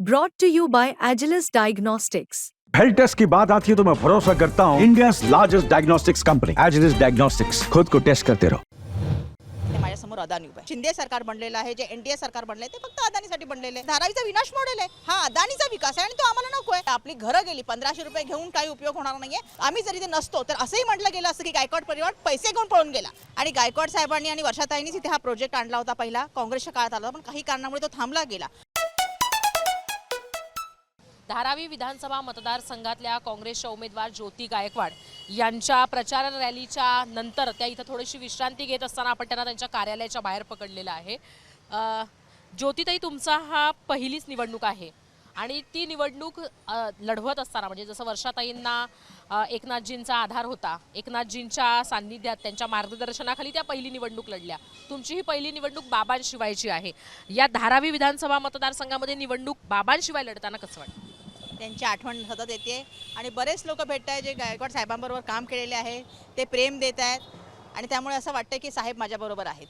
Brought to you by Agilus Diagnostics. Health test की बात आती है तो मैं भरोसा करता हूँ India largest diagnostics company Agilus diagnostics खुद को टेस्ट करते रहो ते माझ्यासमोर अदानी उभं. शिंदे सरकार बनलेलं आहे जे एनडीए सरकार बनले ते फक्त अदानीसाठी बनलेले धारावीचा विनाश मॉडेल आहे. हा अदानीचा विकास आहे आणि तो आम्हाला नको आहे. आपली घरं गेली पंधराशे रुपये घेऊन काही उपयोग होणार नाहीये. आम्ही जरी ते नसतो तर असंही म्हटलं गेलं असतं की गायकवाड परिवार पैसे घेऊन पळून गेला. आणि गायकवाड साहेबांनी आणि वर्षाताईंनीच इथे हा प्रोजेक्ट आणला होता पहिला. काँग्रेसच्या काळात आला होता पण काही कारणामुळे तो थांबला गेला. धारावी विधानसभा मतदारसंघातल्या काँग्रेसच्या उमेदवार ज्योती गायकवाड यांच्या प्रचार रॅलीच्या नंतर त्या इथं थोडीशी विश्रांती घेत असताना आपण त्यांना त्यांच्या कार्यालयाच्या बाहेर पकडलेलं आहे. ज्योतिताई तुमचा हा पहिलीच निवडणूक आहे आणि ती निवडणूक लढवत असताना म्हणजे जसं वर्षाताईंना एकनाथजींचा आधार होता एकनाथजींच्या सान्निध्यात त्यांच्या मार्गदर्शनाखाली त्या पहिली निवडणूक लढल्या. तुमची ही पहिली निवडणूक बाबांशिवायची आहे. या धारावी विधानसभा मतदारसंघामध्ये निवडणूक बाबांशिवाय लढताना कसं वाटतं? त्यांची आठवण सतत येते. आणि बरेच लोक भेटत आहेत जे गायकवाड साहेबांबरोबर काम केलेले आहे. ते प्रेम देत आहेत. आणि त्यामुळे असं वाटतं की साहेब माझ्याबरोबर आहेत.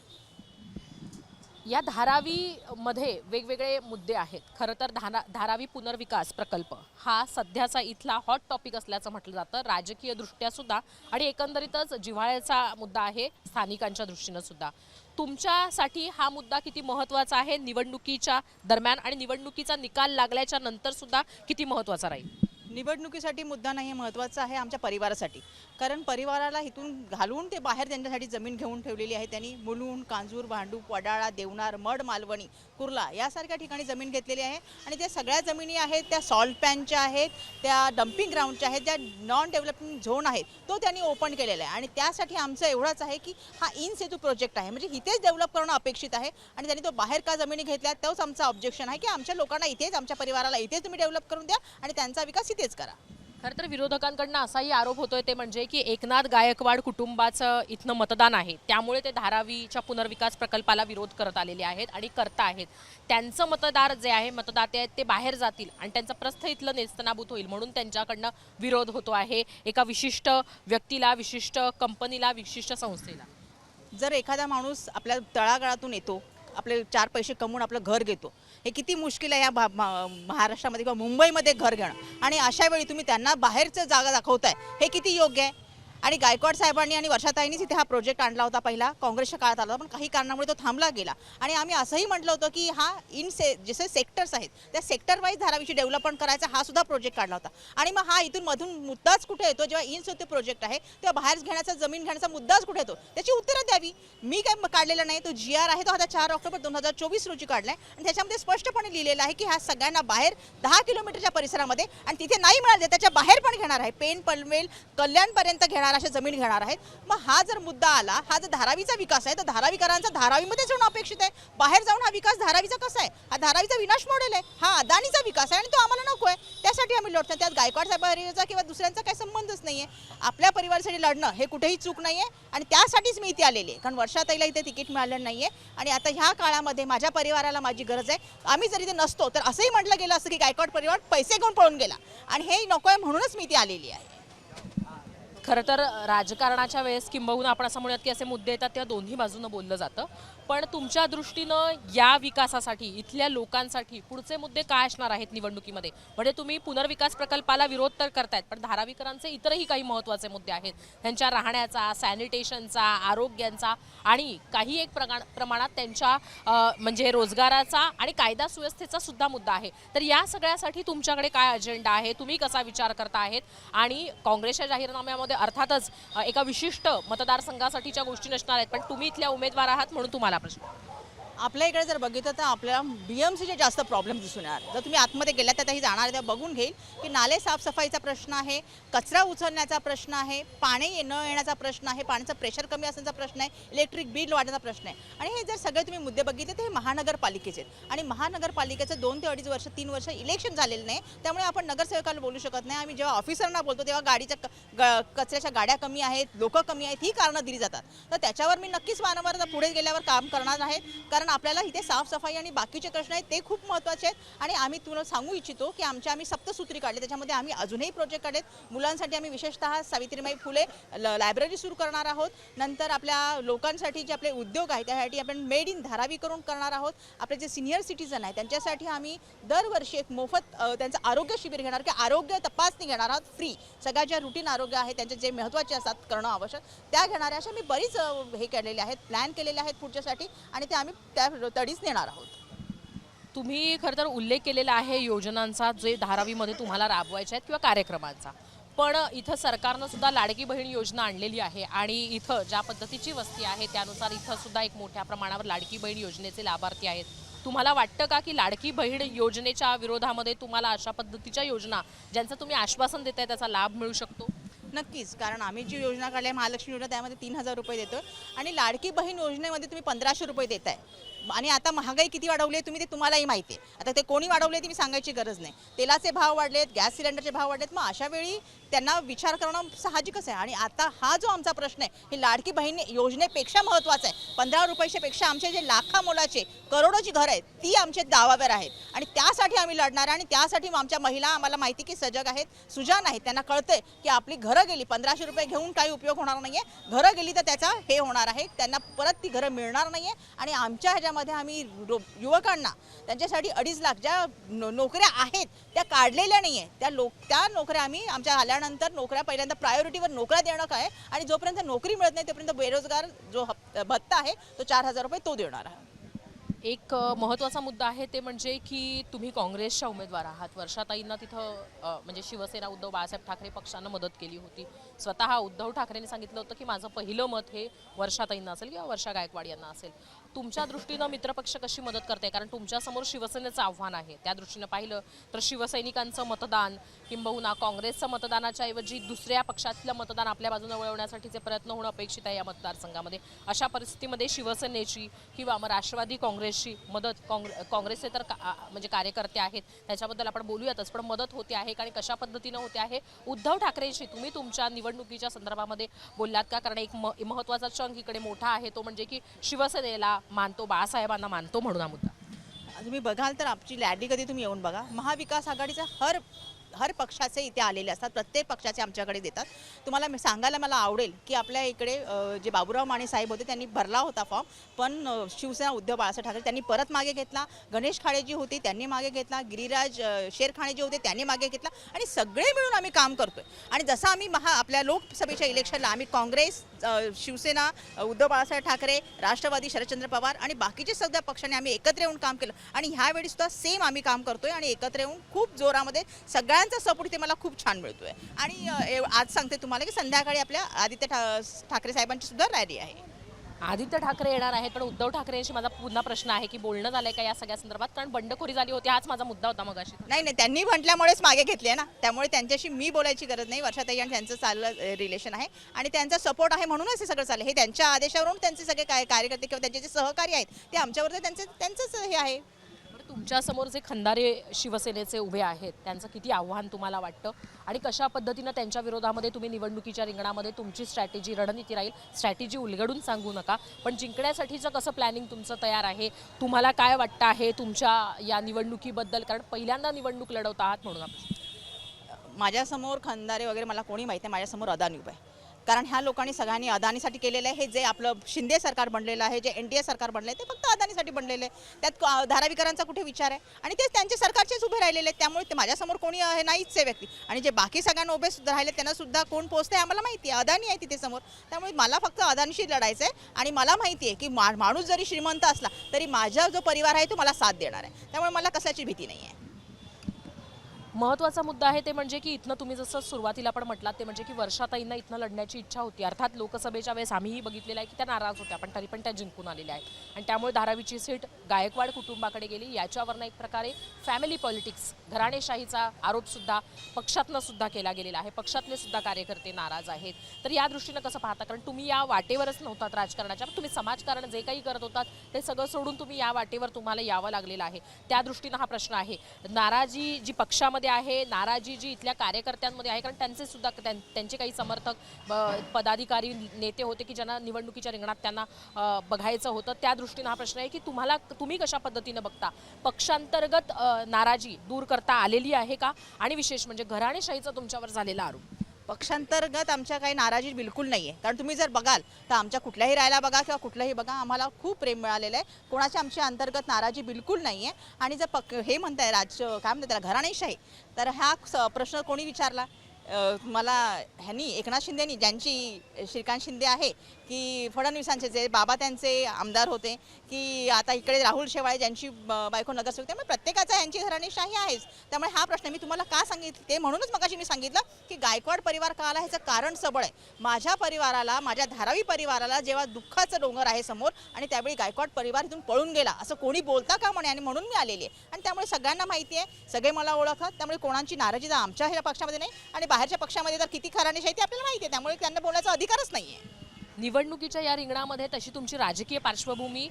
या धारावीमध्ये वेगवेगळे मुद्दे आहेत. खरं तर धारा धारावी पुनर्विकास प्रकल्प हा सध्याचा इथला हॉट टॉपिक असल्याचं म्हटलं जातं. राजकीय दृष्ट्या सुद्धा आणि एकंदरीतच जिव्हाळ्याचा मुद्दा आहे स्थानिकांच्या दृष्टीनं सुद्धा. तुमच्यासाठी हा मुद्दा किती महत्त्वाचा आहे? निवडणुकीच्या दरम्यान आणि निवडणुकीचा निकाल लागल्याच्या नंतर सुद्धा किती महत्त्वाचा राहील? निवडणुकीसाठी मुद्दा नाही हे महत्त्वाचा आहे आमच्या परिवारासाठी. कारण परिवाराला इथून घालून ते बाहेर त्यांच्यासाठी जमीन घेऊन ठेवलेली आहे. त्यांनी मुलुंड कांजूर भांडूप वडाळा देवणार मड मालवणी कुर्ला यासारख्या ठिकाणी जमीन घेतलेली आहे. आणि त्या सगळ्या जमिनी आहेत त्या सॉल्ट पॅनच्या आहेत त्या डम्पिंग ग्राउंडच्या आहेत ज्या नॉन डेव्हलपमेंट झोन आहेत तो त्यांनी ओपन केलेला आहे. आणि त्यासाठी आमचं एवढंच आहे की हा इन सेतू प्रोजेक्ट आहे. म्हणजे इथेच डेव्हलप करणं अपेक्षित आहे. आणि त्यांनी तो बाहेर का जमिनी घेतल्या तोच आमचा ऑब्जेक्शन आहे की आमच्या लोकांना इथेच आमच्या परिवाराला इथेच तुम्ही डेव्हलप करून द्या आणि त्यांचा विकास इथेच करा. खरं तर विरोधकांकडनं असाही आरोप होतोय ते म्हणजे की एकनाथ गायकवाड कुटुंबाचं इथनं मतदान आहे. त्यामुळे ते धारावीच्या पुनर्विकास प्रकल्पाला विरोध करत आलेले आहेत आणि करता आहेत. त्यांचं मतदार जे आहे मतदाते आहेत ते बाहेर जातील आणि त्यांचं प्रस्थ इथलं नेस्तनाभूत होईल म्हणून त्यांच्याकडनं विरोध होतो आहे. एका विशिष्ट व्यक्तीला विशिष्ट कंपनीला विशिष्ट संस्थेला. जर एखादा माणूस आपल्या तळागाळातून येतो आपले चार पैसे कमवून आपलं घर घेतो हे किती मुश्किल आहे या भा- महाराष्ट्रामध्ये किंवा मुंबईमध्ये घर घेणं. आणि अशा वेळी तुम्ही त्यांना बाहेरचं जागा दाखवताय. हे किती योग्य आहे? आणि गायकवाड साहेबांनी आणि वर्षाताईंनीच इथे हा प्रोजेक्ट आणला होता पहिला. काँग्रेसच्या काळात आला होता पण काही कारणामुळे तो थांबला गेला. आणि आम्ही असंही म्हटलं होतं की हा इन से जसे सेक्टर्स आहेत त्या सेक्टर वाईज धारावीची डेव्हलपमेंट करायचा हा सुद्धा प्रोजेक्ट काढला होता. आणि मग हा इथून मधून मुद्दाच कुठे येतो? जेव्हा इन सेतू प्रोजेक्ट आहे तेव्हा बाहेर घेण्याचा जमीन घेण्याचा मुद्दाच कुठे येतो? त्याची उत्तरं द्यावी. मी काय म- काढलेला नाही. तो जी आर आहे तो आता चार ऑक्टोबर दोन हजार चोवीस रोजी काढला आहे आणि त्याच्यामध्ये स्पष्टपणे लिहिलेलं आहे की ह्या सगळ्यांना बाहेर दहा किलोमीटरच्या परिसरामध्ये आणि तिथे नाही मिळाले त्याच्या बाहेर पण घेणार आहे. पेन पनवेल कल्याणपर्यंत घेणार अशा जमीन घेणार आहेत. मग हा जर मुद्दा आला हा जर धारावीचा विकास आहे तर धारावीकरांचा धारावीमध्येच होणं अपेक्षित आहे. बाहेर जाऊन हा विकास धारावीचा कसा आहे? हा धारावीचा विनाश मॉडेल आहे. हा अदानीचा विकास आहे आणि तो आम्हाला नको आहे. त्यासाठी आम्ही लढतो त्यात गायकवाड साहेबांचा किंवा दुसऱ्यांचा काही संबंधच नाही आहे आपल्या परिवारासाठी लढणं हे कुठेही चूक नाही आहे आणि त्यासाठीच मी इथे आलेली आहे. कारण वर्षाताईला इथे तिकीट मिळालं नाही आहे आणि आता ह्या काळामध्ये माझ्या परिवाराला माझी गरज आहे. आम्ही जर इथे नसतो तर असंही म्हटलं गेलं असतं की गायकवाड परिवार पैसे घेऊन पळून गेला. आणि हे नको आहे म्हणूनच मी इथे आलेली आहे. खरं तर राजकारणाच्या वेळेस किंबहुना आपण असं म्हणूयात की असे मुद्दे येतात त्या दोन्ही बाजूनं बोललं जातं. पण तुमच्या दृष्टीनं या विकासासाठी इथल्या लोकांसाठी पुढचे मुद्दे काय असणार आहेत निवडणुकीमध्ये? म्हणजे तुम्ही पुनर्विकास प्रकल्पाला विरोध तर करतायत पण धारावीकरांचे इतरही काही महत्त्वाचे मुद्दे आहेत. त्यांच्या राहण्याचा सॅनिटेशनचा आरोग्यांचा आणि काही एक प्रमाण प्रमाणात त्यांच्या म्हणजे रोजगाराचा आणि कायदा सुव्यवस्थेचा सुद्धा मुद्दा आहे. तर या सगळ्यासाठी तुमच्याकडे काय अजेंडा आहे? तुम्ही कसा विचार करता आहेत आणि काँग्रेसच्या जाहीरनाम्यामध्ये अर्थातच एका विशिष्ट मतदारसंघासाठीच्या गोष्टी नसणार आहेत पण तुम्ही इथल्या उमेदवार आहात म्हणून तुम्हाला प्रश्न आपल्या इकडे जर बघितलं तर आपल्याला बी एम सीचे जास्त प्रॉब्लेम दिसून येणार. जर तुम्ही आतमध्ये गेलात तर ही जाणार तेव्हा बघून घेईल की नाले साफसफाईचा प्रश्न आहे कचरा उचलण्याचा प्रश्न आहे पाणी ये- न येण्याचा प्रश्न आहे पाण्याचं प्रेशर कमी असण्याचा प्रश्न आहे इलेक्ट्रिक बिल वाढण्याचा प्रश्न आहे. आणि हे जर सगळे तुम्ही मुद्दे बघितले तर हे महानगरपालिकेचे आहेत. आणि महानगरपालिकेचं दोन ते अडीच वर्ष तीन वर्ष इलेक्शन झालेलं नाही. त्यामुळे आपण नगरसेवकाला बोलू शकत नाही. आम्ही जेव्हा ऑफिसरना बोलतो तेव्हा गाडीच्या क- ग- कचऱ्याच्या गाड्या कमी आहेत लोकं कमी आहेत ही कारणं दिली जातात. तर त्याच्यावर मी नक्कीच वारंवार पुढे गेल्यावर काम करणार आहे. कारण कारण आपल्याला इथे साफसफाई आणि बाकीचे प्रश्न आहेत ते खूप महत्त्वाचे आहेत. आणि आम्ही तुला सांगू इच्छितो की आमच्या आम्ही सप्तसूत्री काढले त्याच्यामध्ये आम्ही अजूनही प्रोजेक्ट काढलेत मुलांसाठी आम्ही विशेषतः सावित्रीबाई फुले ल- लायब्ररी सुरू करणार आहोत. नंतर आपल्या लोकांसाठी जे आपले उद्योग आहेत त्यासाठी आपण मेड इन धारावी करून करणार आहोत. आपले जे सिनियर सिटीजन आहेत त्यांच्यासाठी आम्ही दरवर्षी एक मोफत त्यांचं आरोग्य शिबिर घेणार की आरोग्य तपासणी घेणार आहोत फ्री सगळ्या ज्या रुटीन आरोग्य आहे त्यांचे जे महत्त्वाचे असतात करणं आवश्यक. त्या घेणाऱ्या अशा मी बरीच हे केलेले आहेत प्लॅन केलेले आहेत पुढच्यासाठी. आणि ते आम्ही त्या तडीच नेणार आहोत. तुम्ही खरं तर उल्लेख केलेला आहे योजनांचा जे धारावीमध्ये तुम्हाला राबवायच्या आहेत किंवा कार्यक्रमांचा. पण इथं सरकारनं सुद्धा लाडकी बहीण योजना आणलेली आहे आणि इथं ज्या पद्धतीची वस्ती आहे त्यानुसार इथं सुद्धा एक मोठ्या प्रमाणावर लाडकी बहीण योजनेचे लाभार्थी आहेत. तुम्हाला वाटतं का की लाडकी बहीण योजनेच्या विरोधामध्ये तुम्हाला अशा पद्धतीच्या योजना ज्यांचं तुम्ही आश्वासन देताय त्याचा लाभ मिळू शकतो? नक्कीच. कारण आम्ही जी योजना काढली आहे महालक्ष्मी योजना त्यामध्ये तीन हजार रुपये देतो आणि लाडकी बहीण योजनेमध्ये तुम्ही पंधराशे रुपये देताय. आणि आता महागाई किती वाढवली आहे तुम्ही ते तुम्हालाही माहिती आहे. आता ते कोणी वाढवले ते मी सांगायची गरज नाही. तेलाचे भाव वाढलेत गॅस सिलेंडरचे भाव वाढलेत मग अशा वेळी त्यांना विचार करणं साहजिकच आहे. आणि आता हा जो आमचा प्रश्न आहे ही लाडकी बहीण योजनेपेक्षा महत्त्वाचा आहे. पंधरा रुपयाच्या आमचे जे लाखा मोलाचे करोडोची घर आहेत ती आमचे दावावर आहेत. आणि त्यासाठी आम्ही लढणार आहे आणि त्यासाठी आमच्या महिला आम्हाला माहिती की सजग आहेत. सुजान आहेत त्यांना कळतंय की आपली घरं गेली पंधराशे रुपये घेऊन काही उपयोग होणार नाही आहे घरं गेली तर त्याचा हे होणार आहे त्यांना परत ती घरं मिळणार नाही आहे आणि आमच्या ह्याच्या ह्याच्यामध्ये आम्ही रो- युवकांना त्यांच्यासाठी अडीच लाख ज्या नोकऱ्या आहेत त्या काढलेल्या नाही आहे त्या लोक त्या नोकऱ्या आम्ही आमच्या आल्यानंतर नोकऱ्या पहिल्यांदा प्रायोरिटीवर नोकऱ्या देणं काय आणि जोपर्यंत नोकरी मिळत नाही तोपर्यंत बेरोजगार जो भत्ता आहे तो चार हजार रुपये तो देणार आहे. एक महत्त्वाचा मुद्दा आहे ते म्हणजे की तुम्ही काँग्रेसच्या उमेदवार आहात. वर्षाताईंना तिथं म्हणजे शिवसेना उद्धव बाळासाहेब ठाकरे पक्षानं मदत केली होती. स्वतः उद्धव ठाकरेंनी सांगितलं होतं की माझं पहिलं मत हे वर्षाताईंना असेल किंवा वर्षा गायकवाड यांना असेल. तुमच्या दृष्टीनं मित्रपक्ष कशी मदत करते? कारण तुमच्यासमोर शिवसेनेचं आव्हान आहे. त्या दृष्टीनं पाहिलं तर शिवसैनिकांचं मतदान किंबहुना काँग्रेसचं मतदानाच्या ऐवजी दुसऱ्या पक्षातलं मतदान आपल्या बाजूने वळवण्यासाठीचे प्रयत्न होणं अपेक्षित आहे या मतदारसंघामध्ये. अशा परिस्थितीमध्ये शिवसेनेची किंवा मग राष्ट्रवादी काँग्रेसची मदत काँग्रे काँग्रेसचे तर का- आ- म्हणजे कार्यकर्ते आहेत त्याच्याबद्दल आपण बोलूयातच. पण मदत होते आहे आणि कशा पद्धतीनं होते आहे? उद्धव ठाकरेंशी तुम्ही तुमच्या निवडणुकीच्या संदर्भामध्ये बोललात का? कारण एक म महत्त्वाचा चंक इकडे मोठा आहे तो म्हणजे की शिवसेनेला मानतो बाळासाहेबांना मानतो म्हणून हा मुद्दा. तुम्ही बघाल तर आमची लॅडी कधी तुम्ही येऊन बघा. महाविकास आघाडीचा हर हर पक्षाचे इथे आलेले असतात प्रत्येक पक्षाचे आमच्याकडे देतात. तुम्हाला मी सांगायला मला आवडेल की आपल्या इकडे जे बाबूराव माने साहेब होते त्यांनी भरला होता फॉर्म. पण शिवसेना उद्धव बाळासाहेब ठाकरे त्यांनी परत मागे घेतला. गणेश खाडे जी होती त्यांनी मागे घेतला. गिरिराज शेरखाणे जे होते त्यांनी मागे घेतला. आणि सगळे मिळून आम्ही काम करतोय. आणि जसं आम्ही महा आपल्या लोकसभेच्या इलेक्शनला आम्ही काँग्रेस शिवसेना उद्धव बाळासाहेब ठाकरे राष्ट्रवादी शरदचंद्र पवार आणि बाकीचे सगळ्या पक्षाने आम्ही एकत्र येऊन काम केलं. आणि ह्यावेळी सुद्धा सेम आम्ही काम करतोय आणि एकत्र येऊन खूप जोरामध्ये सगळ्या सगळ्यांचा सपोर्ट इथे मला खूप छान मिळतोय. आणि आज सांगते तुम्हाला की संध्याकाळी आपल्या आदित्य ठा- ठाकरे साहेबांची सुद्धा रॅली आहे. आदित्य ठाकरे येणार आहेत पण उद्धव ठाकरेंशी माझा पुन्हा प्रश्न आहे की बोलणं झालंय का या सगळ्या संदर्भात? कारण बंडखोरी झाली होती हाच माझा मुद्दा होता मग नाही नाही त्यांनी म्हटल्यामुळेच मागे घेतली ना. त्यामुळे त्यांच्याशी मी बोलायची गरज नाही. वर्षाताई आणि त्यांचं चाललं रिलेशन आहे. आणि त्यांचा सपोर्ट आहे म्हणूनच हे सगळं चाललं हे त्यांच्या आदेशावरून त्यांचे सगळे काय कार्यकर्ते किंवा त्यांचे जे सहकारी आहेत ते आमच्यावर त्यांचे त्यांचंच हे आहे. तुमच्यासमोर जे खंदारे शिवसेनेचे उभे आहेत त्यांचं किती आव्हान तुम्हाला वाटतं? आणि कशा पद्धतीनं त्यांच्या विरोधामध्ये तुम्ही निवडणुकीच्या रिंगणामध्ये तुमची स्ट्रॅटेजी रणनीती राहील? स्ट्रॅटेजी उलगडून सांगू नका पण जिंकण्यासाठीचं कसं प्लॅनिंग तुमचं तयार आहे? तुम्हाला काय वाटतं आहे तुमच्या या निवडणुकीबद्दल? कारण पहिल्यांदा निवडणूक लढवत आहात म्हणून आपण माझ्यासमोर खंदारे वगैरे मला कोणी माहिती आहे माझ्यासमोर अदानी उभं आहे. कारण ह्या लोकांनी सगळ्यांनी अदानीसाठी केलेलं आहे. हे जे आपलं शिंदे सरकार बनलेलं आहे जे एन डी ए सरकार बनलं आहे ते फक्त अदानीसाठी बनलेलं आहे. त्यात धारावीकरांचा कुठे विचार आहे? आणि तेच त्यांचे सरकारचेच उभे राहिलेले आहेत. त्यामुळे ते माझ्यासमोर कोणी हे नाहीच आहे व्यक्ती. आणि जे बाकी सगळ्यांना उभे सुद्धा राहिले त्यांना सुद्धा कोण आहे आम्हाला माहिती आहे. अदानी आहे तिथे समोर. त्यामुळे मला फक्त अदानीशी लढायचं आहे आणि मला माहिती आहे की मा माणूस जरी श्रीमंत असला तरी माझा जो परिवार आहे तो मला साथ देणार आहे. त्यामुळे मला कशाची भीती नाही आहे महत्त्वाचा मुद्दा आहे ते म्हणजे की इथनं तुम्ही जसं सुरुवातीला पण म्हटलात ते म्हणजे की वर्षाताईंना इथनं लढण्याची इच्छा होती. अर्थात लोकसभेच्या वेळेस आम्हीही बघितलेलं आहे की त्या नाराज होत्या पण तरी पण त्या जिंकून आलेल्या आहेत. आणि त्यामुळे धारावीची सीट गायकवाड कुटुंबाकडे गेली. याच्यावरनं एक प्रकारे फॅमिली पॉलिटिक्स घराणेशाहीचा आरोपसुद्धा पक्षातनं सुद्धा केला गेलेला आहे. पक्षातले सुद्धा कार्यकर्ते नाराज आहेत. तर या दृष्टीनं कसं पाहता? कारण तुम्ही या वाटेवरच नव्हतात राजकारणाच्या. तुम्ही समाजकारण जे काही करत होतात ते सगळं सोडून तुम्ही या वाटेवर तुम्हाला यावं लागलेलं आहे. त्या दृष्टीनं हा प्रश्न आहे. नाराजी जी पक्षामध्ये लोकांमध्ये आहे नाराजी जी इथल्या कार्यकर्त्यांमध्ये आहे कारण त्यांचे सुद्धा त्यां- त्यांचे काही समर्थक ब- पदाधिकारी नेते होते की ज्यांना निवडणुकीच्या रिंगणात त्यांना बघायचं होतं. त्या दृष्टीनं हा प्रश्न आहे की तुम्हाला तुम्ही कशा पद्धतीनं बघता? पक्षांतर्गत नाराजी दूर करता आलेली आहे का? आणि विशेष म्हणजे घराणेशाहीचा तुमच्यावर झालेला आरोप. पक्षांतर्गत आमच्या काही नाराजी बिलकुल नाही आहे कारण तुम्ही जर बघाल तर आमच्या कुठल्याही राहायला बघा किंवा कुठलंही बघा आम्हाला खूप प्रेम मिळालेलं आहे. कोणाच्या आमच्या अंतर्गत नाराजी बिलकुल नाही आहे आणि जर पक हे म्हणताय राज्य काय म्हणतात त्याला घराणेशाही तर हा स- प्रश्न कोणी विचारला? मला ह्यांनी एकनाथ शिंदेनी ज्यांची श्रीकांत शिंदे आहे की फडणवीसांचे जे बाबा त्यांचे आमदार होते की आता इकडे राहुल शेवाळे ज्यांची बायको नगरसेवक त्यामुळे प्रत्येकाचा यांची घराणेशाही आहेच. त्यामुळे हा प्रश्न मी तुम्हाला का सांगितलं ते म्हणूनच मगाशी मी सांगितलं की गायकवाड परिवार का आला ह्याचं कारण सबळ आहे. माझ्या परिवाराला माझ्या धारावी परिवाराला जेव्हा दुःखाचं डोंगर आहे समोर आणि त्यावेळी गायकवाड परिवार इथून पळून गेला असं कोणी बोलता का म्हणे? आणि म्हणून मी आलेली आहे. आणि त्यामुळे सगळ्यांना माहिती आहे सगळे मला ओळखतात त्यामुळे कोणाची नाराजी तर आमच्या ह्या पक्षामध्ये नाही आणि बाहेरच्या पक्षामध्ये तर किती घराणेशाही ते आपल्याला माहिती आहे त्यामुळे त्यांना बोलायचा अधिकारच नाही आहे निवडणुकीच्या या रिंगणामध्ये तशी तुमची राजकीय पार्श्वभूमी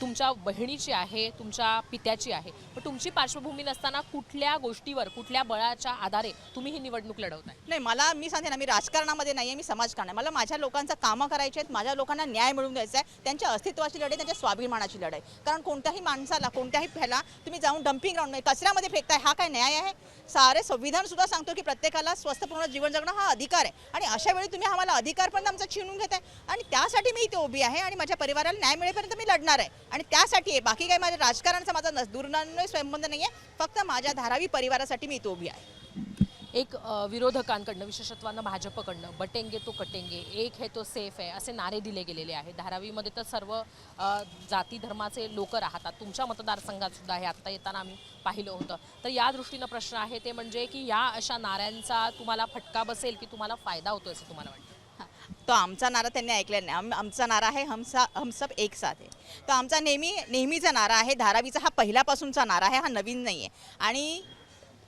तुमच्या बहिणीची आहे तुमच्या पित्याची आहे. पण तुमची पार्श्वभूमी नसताना कुठल्या गोष्टीवर कुठल्या बळाच्या आधारे तुम्ही ही निवडणूक लढवताय? नाही मला मी सांगते ना मी राजकारणामध्ये नाही आहे मी समाजकारण आहे मला माझ्या लोकांचं कामं करायचे आहेत माझ्या लोकांना न्याय मिळवून द्यायचा आहे. त्यांच्या अस्तित्वाची लढाई त्यांच्या स्वाभिमानाची लढाई. कारण कोणत्याही माणसाला कोणत्याही ह्याला तुम्ही जाऊन डम्पिंग ग्राउंड कचऱ्यामध्ये फेकताय हा काय न्याय आहे? सारे संविधान सुद्धा सांगतो की प्रत्येकाला स्वस्थपूर्ण जीवन जगणं हा अधिकार आहे. आणि अशा वेळी तुम्ही आम्हाला अधिकार पण आमचा छिनून घेताय. आणि त्यासाठी मी इथे उभी आहे आणि माझ्या परिवाराला न्याय मिळेपर्यंत मी लढणार आहे. आणि त्यासाठी आहे बाकी काही माझ्या राजकारणाचा माझा न दूरनान्वय संबंध नाही आहे फक्त माझ्या धारावी परिवारासाठी मी इथे उभी आहे. एक विरोधकांकडनं विशेषत्वानं भाजपकडनं बटेंगे तो कटेंगे एक है तो सेफ आहे असे नारे दिले गेलेले आहेत. धारावीमध्ये तर सर्व जाती धर्माचे लोक राहतात. तुमच्या मतदारसंघात सुद्धा हे आत्ता येताना आम्ही पाहिलं होतं. तर या दृष्टीनं प्रश्न आहे ते म्हणजे की या अशा नाऱ्यांचा तुम्हाला फटका बसेल की तुम्हाला फायदा होतो असं तुम्हाला वाटतं? तो आमचा नारा त्यांनी ऐकला नाही. आम आमचा नारा आहे हमसा हम सब एक साथ आहे. तो आमचा नेहमी नेहमीचा नारा आहे धारावीचा हा पहिल्यापासूनचा नारा आहे हा नवीन नाही आहे आणि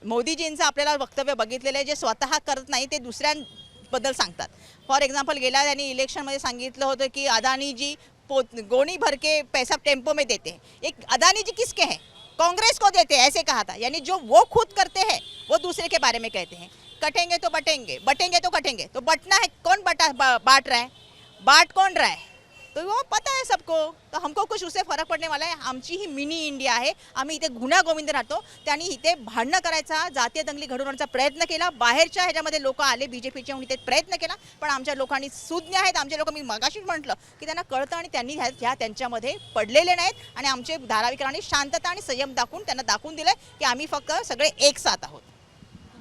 मोदीजींचं आपल्याला वक्तव्य बघितलेलं आहे जे स्वतः करत नाही ते दुसऱ्यांबद्दल सांगतात. फॉर एक्झाम्पल गेल्या त्यांनी इलेक्शनमध्ये सांगितलं होतं की अदानी जी पोत गोणी भरके पैसा टेम्पो में देते. एक अदानी जी किसके हैं? कांग्रेस को देते ऐसे कहा था। यानी जो वो खुद करते हैं, वो दूसरे के बारे में कहते हैं। कटेंगे तो बटेंगे बटेंगे तो कटेंगे। तो बटना है, कौन बटा बांट रहा है? बाट कौन रहा है? तो वो पता है सबको. तो हमको कुछ उससे फरक पडणे वाला आहे आमची ही मिनी इंडिया आहे. आम्ही इथे गुन्हा गोविंद राहतो. त्यांनी इथे भांडणं करायचा जातीय दंगली घडवण्याचा प्रयत्न केला. बाहेरच्या ह्याच्यामध्ये लोक आले बी जे पीचे इथे प्रयत्न केला. पण आमच्या लोकांनी सुज्ञ आहेत. आमचे लोक मी मगाशीच म्हटलं की त्यांना कळतं आणि त्यांनी ह्या ह्या त्यांच्यामध्ये पडलेले नाहीत. आणि आमचे धारावीकरांनी शांतता आणि संयम दाखवून त्यांना दाखवून दिलं की आम्ही फक्त सगळे एक साथ आहोत.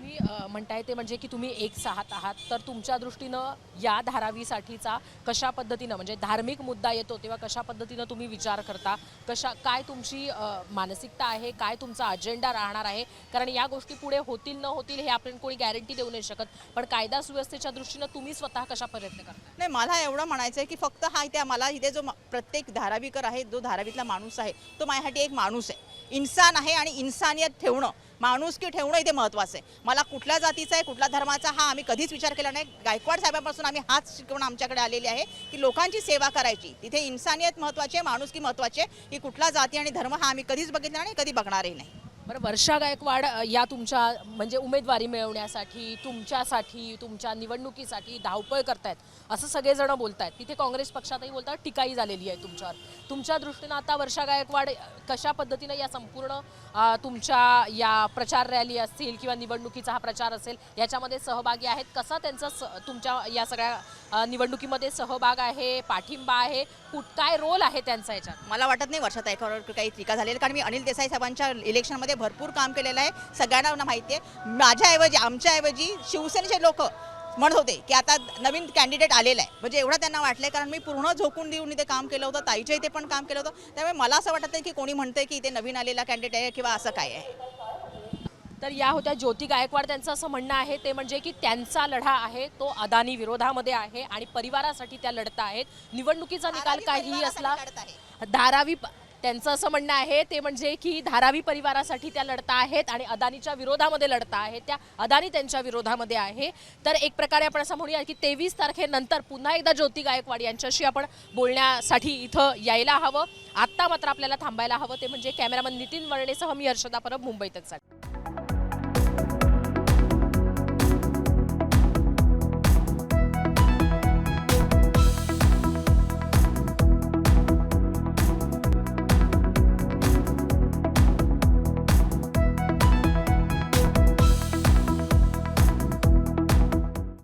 तुम्ही म्हणताय ते म्हणजे की तुम्ही एक साहात आहात. तर तुमच्या दृष्टीनं या धारावीसाठीचा कशा पद्धतीनं म्हणजे धार्मिक मुद्दा येतो तेव्हा कशा पद्धतीनं तुम्ही विचार करता? कशा काय तुमची मानसिकता आहे? काय तुमचा अजेंडा राहणार आहे? कारण या गोष्टी पुढे होतील न होतील हे आपण कोणी गॅरंटी देऊ नाही शकत. पण कायदा सुव्यवस्थेच्या दृष्टीनं तुम्ही स्वतः कशा प्रयत्न करता? नाही मला एवढं म्हणायचं आहे की फक्त हा इथे मला इथे जो प्रत्येक धारावीकर आहे जो धारावीतला माणूस आहे तो माझ्यासाठी एक माणूस आहे. इन्सान आहे आणि इन्सानियत ठेवणं माणुसकी ठेवणं इथे महत्त्वाचं आहे. मला कुठल्या जातीचा आहे कुठल्या धर्माचा हा आम्ही कधीच विचार केला नाही. गायकवाड साहेबांपासून आम्ही हाच शिकवण आमच्याकडे आलेली आहे की लोकांची सेवा करायची. तिथे इन्सानियत महत्त्वाची आहे माणुसकी महत्त्वाची आहे की कुठला जाती आणि धर्म हा आम्ही कधीच बघितला नाही कधी बघणारही नाही. बरं वर्षा गायकवाड या तुमच्या म्हणजे उमेदवारी मिळवण्यासाठी तुमच्यासाठी तुमच्या निवडणुकीसाठी धावपळ करतायत असं सगळेजण बोलतायत. तिथे काँग्रेस पक्षातही बोलतात टीकाही झालेली आहे तुमच्यावर. तुमच्या दृष्टीनं आता वर्षा गायकवाड कशा पद्धतीनं या संपूर्ण तुमच्या या प्रचार रॅली असतील किंवा निवडणुकीचा हा प्रचार असेल याच्यामध्ये सहभागी आहेत? कसा त्यांचा स तुमच्या या सगळ्या निवडणुकीमध्ये सहभाग आहे पाठिंबा आहे? कुठ काय रोल आहे त्यांचा याच्यात? मला वाटत नाही वर्षात एकावर काही टीका झालेली कारण मी अनिल देसाई साहेबांच्या इलेक्शनमध्ये भरपूर काम केलेलं आहे. सगळ्यांना माहिती आहे माझ्याऐवजी आमच्याऐवजी शिवसेनेचे लोक म्हणत होते की आता नवीन कॅन्डिडेट आलेला आहे. म्हणजे एवढं त्यांना वाटलंय कारण मी पूर्ण झोकून देऊन इथे काम केलं होतं ताईच्या इथे पण काम केलं होतं. त्यामुळे मला असं वाटत नाही की कोणी म्हणतंय की इथे नवीन आलेला कॅन्डिडेट आहे किंवा असं काय आहे. तर या होत्या ज्योती गायकवाड. त्यांचं असं म्हणणं आहे ते म्हणजे की त्यांचा लढा आहे तो अदानी विरोधामध्ये आहे आणि परिवारासाठी त्या लढत आहेत. निवडणुकीचा निकाल काहीही परिवारासाठी असला. धारावी त्यांचं असं म्हणणं आहे ते म्हणजे की धारावी परिवारासाठी त्या लढता आहेत आणि अदानीच्या विरोधामध्ये लढता आहेत त्या अदानी त्यांच्या विरोधामध्ये आहे. तर एक प्रकारे आपण असं म्हणूया की तेवीस तारखेनंतर पुन्हा एकदा ज्योती गायकवाड यांच्याशी आपण बोलण्यासाठी इथं यायला हवं. आत्ता मात्र आपल्याला थांबायला हवं. ते म्हणजे कॅमेरामन नितीन वर्णेसह मी हर्षदा परब मुंबईतच